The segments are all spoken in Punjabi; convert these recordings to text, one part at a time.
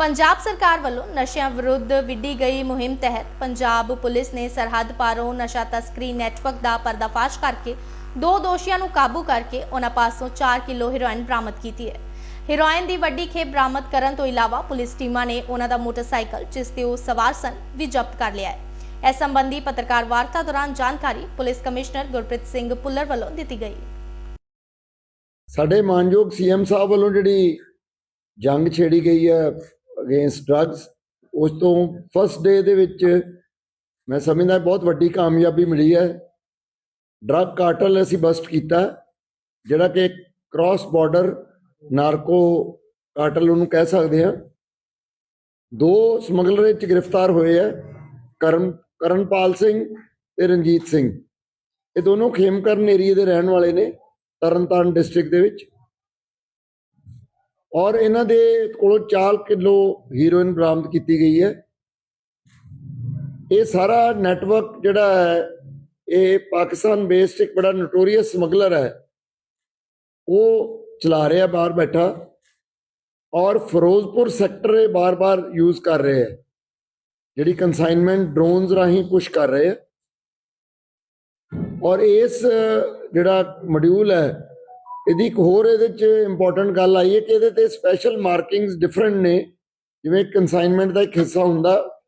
ਪੰਜਾਬ ਸਰਕਾਰ ਵੱਲੋਂ ਨਸ਼ਿਆਂ ਵਿਰੁੱਧ ਵਿੱਢੀ ਗਈ ਮੁਹਿੰਮ ਤਹਿਤ ਪੰਜਾਬ ਪੁਲਿਸ ਨੇ ਸਰਹੱਦ ਪਾਰੋਂ ਨਸ਼ਾ ਤਸਕਰੀ ਨੈਟਵਰਕ ਦਾ ਪਰਦਾਫਾਸ਼ ਕਰਕੇ ਦੋ ਦੋਸ਼ੀਆਂ ਨੂੰ ਕਾਬੂ ਕਰਕੇ ਉਹਨਾਂ ਪਾਸੋਂ 4 ਕਿਲੋ ਹੈਰੋਇਨ ਬਰਾਮਦ ਕੀਤੀ ਹੈ। ਹੈਰੋਇਨ ਦੀ ਵੱਡੀ ਖੇਪ ਬਰਾਮਦ ਕਰਨ ਤੋਂ ਇਲਾਵਾ ਪੁਲਿਸ ਟੀਮਾਂ ਨੇ ਉਹਨਾਂ ਦਾ ਮੋਟਰਸਾਈਕਲ ਜਿਸ ਤੇ ਉਹ ਸਵਾਰ ਸਨ ਵੀ ਜ਼ਬਤ ਕਰ ਲਿਆ ਹੈ। ਇਸ ਸੰਬੰਧੀ ਪੱਤਰਕਾਰ ਵਾਰਤਾ ਦੌਰਾਨ ਜਾਣਕਾਰੀ ਪੁਲਿਸ ਕਮਿਸ਼ਨਰ ਗੁਰਪ੍ਰੀਤ ਸਿੰਘ ਪੁੱਲਰ ਵੱਲੋਂ ਦਿੱਤੀ ਗਈ। ਸਾਡੇ ਮਾਨਯੋਗ ਸੀਐਮ ਸਾਹਿਬ ਵੱਲੋਂ ਜਿਹੜੀ ਜੰਗ ਛੇੜੀ ਗਈ ਹੈ ਅਗੇਂਸਟ ਡਰੱਗਸ ਉਸ ਤੋਂ ਫਸਟ ਡੇ ਦੇ ਵਿੱਚ ਮੈਂ ਸਮਝਦਾ ਬਹੁਤ ਵੱਡੀ ਕਾਮਯਾਬੀ ਮਿਲੀ ਹੈ। ਡਰੱਗ ਕਾਰਟਲ ਅਸੀਂ ਬਸਟ ਕੀਤਾ, ਜਿਹੜਾ ਕਿ ਕ੍ਰਾਸ ਬਾਰਡਰ ਨਾਰਕੋ ਕਾਰਟਲ ਉਹਨੂੰ ਕਹਿ ਸਕਦੇ ਹਾਂ। ਦੋ ਸਮਗਲਰ ਵਿੱਚ ਗ੍ਰਿਫਤਾਰ ਹੋਏ ਹੈ, ਕਰਨ, ਕਰਨਪਾਲ ਸਿੰਘ ਤੇ ਰਣਜੀਤ ਸਿੰਘ। ਇਹ ਦੋਨੋਂ ਖੇਮਕਰਨ ਏਰੀਏ ਦੇ ਰਹਿਣ ਵਾਲੇ ਨੇ, ਤਰਨਤਾਰਨ ਡਿਸਟ੍ਰਿਕਟ ਦੇ ਵਿੱਚ। ਔਰ ਇਹਨਾਂ ਦੇ ਕੋਲੋਂ 4 ਕਿਲੋ ਹੀਰੋਇਨ ਬਰਾਮਦ ਕੀਤੀ ਗਈ ਹੈ। ਇਹ ਸਾਰਾ ਨੈਟਵਰਕ ਜਿਹੜਾ ਹੈ, ਇਹ ਪਾਕਿਸਤਾਨ ਬੇਸਡ ਇੱਕ ਬੜਾ ਨੋਟੋਰੀਅਸ ਸਮਗਲਰ ਹੈ। ਉਹ ਚਲਾ ਰਿਹਾ ਬਾਹਰ ਬੈਠਾ ਔਰ ਫਿਰੋਜ਼ਪੁਰ ਸੈਕਟਰ ਇਹ ਬਾਰ-ਬਾਰ ਯੂਜ਼ ਕਰ ਰਹੇ ਹੈ। ਜਿਹੜੀ ਕਨਸਾਈਨਮੈਂਟ ਡਰੋਨਸ ਰਾਹੀਂ ਪੁਸ਼ ਕਰ ਰਹੇ ਹੈ। ਔਰ ਇਸ ਜਿਹੜਾ ਮੋਡਿਊਲ ਹੈ ਇਹਦੀ ਇੱਕ ਹੋਰ ਇਹਦੇ ਚ ਇੰਪੋਰਟੈਂਟ ਗੱਲ ਆਈ ਹੈ ਕਿ ਇਹਦੇ ਤੇ ਸਪੈਸ਼ਲ ਮਾਰਕਿੰਗਸ ਡਿਫਰੈਂਟ ਨੇ। ਜਿਵੇਂ ਕਨਸਾਈਨਮੈਂਟ ਦਾ ਇੱਕ ਹਿੱਸਾ ਹੁੰਦਾ,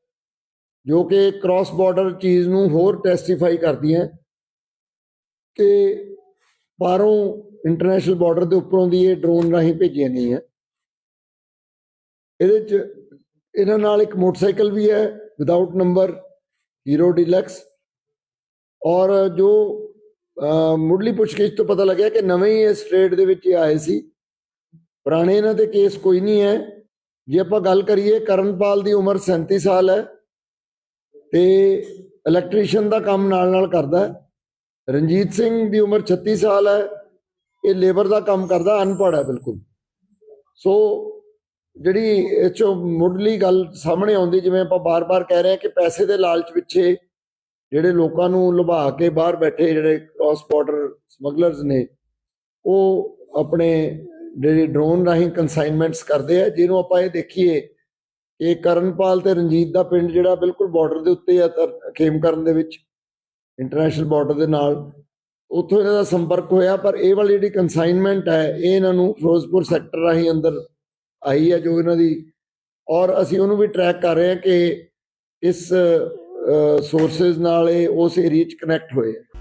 ਜੋ ਕਿ ਕ੍ਰਾਸ ਬਾਰਡਰ ਚੀਜ਼ ਨੂੰ ਹੋਰ ਟੈਸਟੀਫਾਈ ਕਰਦੀ ਹੈ ਕਿ ਬਾਹਰੋਂ ਇੰਟਰਨੈਸ਼ਨਲ ਬਾਰਡਰ ਦੇ ਉੱਪਰੋਂ ਦੀ ਇਹ ਡਰੋਨ ਰਾਹੀਂ ਭੇਜੀਆਂ ਨਹੀਂ ਹੈ ਇਹਦੇ ਚ ਇਹਨਾਂ ਨਾਲ ਇੱਕ ਮੋਟਰਸਾਈਕਲ ਵੀ ਹੈ ਵਿਦਆਊਟ ਨੰਬਰ ਹੀਰੋ ਡਿਲੈਕਸ ਔਰ ਜੋ ਮੁੱਢਲੀ ਪੁੱਛਗਿੱਛ ਤੋਂ ਪਤਾ ਲੱਗਿਆ ਕਿ ਨਵੇਂ ਹੀ ਇਸ ਟ੍ਰੇਡ ਦੇ ਵਿੱਚ ਹੀ ਆਏ ਸੀ। ਪੁਰਾਣੇ ਇਹਨਾਂ ਤੇ ਕੇਸ ਕੋਈ ਨਹੀਂ ਹੈ। ਜੇ ਆਪਾਂ ਗੱਲ ਕਰੀਏ, ਕਰਨਪਾਲ ਦੀ ਉਮਰ 37 ਸਾਲ ਹੈ ਤੇ ਇਲੈਕਟ੍ਰੀਸ਼ੀਅਨ ਦਾ ਕੰਮ ਨਾਲ ਨਾਲ ਕਰਦਾ ਹੈ। ਰਣਜੀਤ ਸਿੰਘ ਦੀ ਉਮਰ 36 ਸਾਲ ਹੈ। ਇਹ ਲੇਬਰ ਦਾ ਕੰਮ ਕਰਦਾ, ਅਨਪੜ੍ਹ ਹੈ ਬਿਲਕੁਲ। ਸੋ ਜਿਹੜੀ ਇਹ ਚੋਂ ਮੁੱਢਲੀ ਗੱਲ ਸਾਹਮਣੇ ਆਉਂਦੀ, ਜਿਵੇਂ ਆਪਾਂ ਬਾਰ-ਬਾਰ ਕਹਿ ਰਹੇ ਹਾਂ ਕਿ ਪੈਸੇ ਦੇ ਲਾਲਚ ਪਿੱਛੇ ਜਿਹੜੇ ਲੋਕਾਂ ਨੂੰ ਲੁਭਾ ਕੇ ਬਾਹਰ ਬੈਠੇ ਜਿਹੜੇ ਕ੍ਰਾਸ ਬਾਰਡਰ ਸਮਗਲਰਸ ਨੇ, ਉਹ ਆਪਣੇ ਜਿਹੜੇ ਡਰੋਨ ਰਾਹੀਂ ਕਨਸਾਈਨਮੈਂਟਸ ਕਰਦੇ ਆ, ਜਿਹਨੂੰ ਆਪਾਂ ਇਹ ਦੇਖੀਏ ਕਿ ਕਰਨਪਾਲ ਤੇ ਰਣਜੀਤ ਦਾ ਪਿੰਡ ਜਿਹੜਾ ਬਿਲਕੁਲ ਬਾਰਡਰ ਦੇ ਉੱਤੇ ਆ ਖੇਮ ਕਰਨ ਦੇ ਵਿੱਚ ਇੰਟਰਨੈਸ਼ਨਲ ਬਾਰਡਰ ਦੇ ਨਾਲ, ਉੱਥੋਂ ਇਹਨਾਂ ਦਾ ਸੰਪਰਕ ਹੋਇਆ, ਪਰ ਇਹ ਵਾਲੀ ਜਿਹੜੀ ਕਨਸਾਈਨਮੈਂਟ ਹੈ, ਇਹ ਇਹਨਾਂ ਨੂੰ ਫਿਰੋਜ਼ਪੁਰ ਸੈਕਟਰ ਰਾਹੀਂ ਅੰਦਰ ਆਈ ਹੈ ਜੋ ਇਹਨਾਂ ਦੀ, ਔਰ ਅਸੀਂ ਉਹਨੂੰ ਵੀ ਟਰੈਕ ਕਰ ਰਹੇ ਹਾਂ ਕਿ ਇਸ ਸੋਰਸਸ ਨਾਲ ਇਹ ਉਸ ਏਰੀਆ ਚ ਕਨੈਕਟ ਹੋਏ ਆ।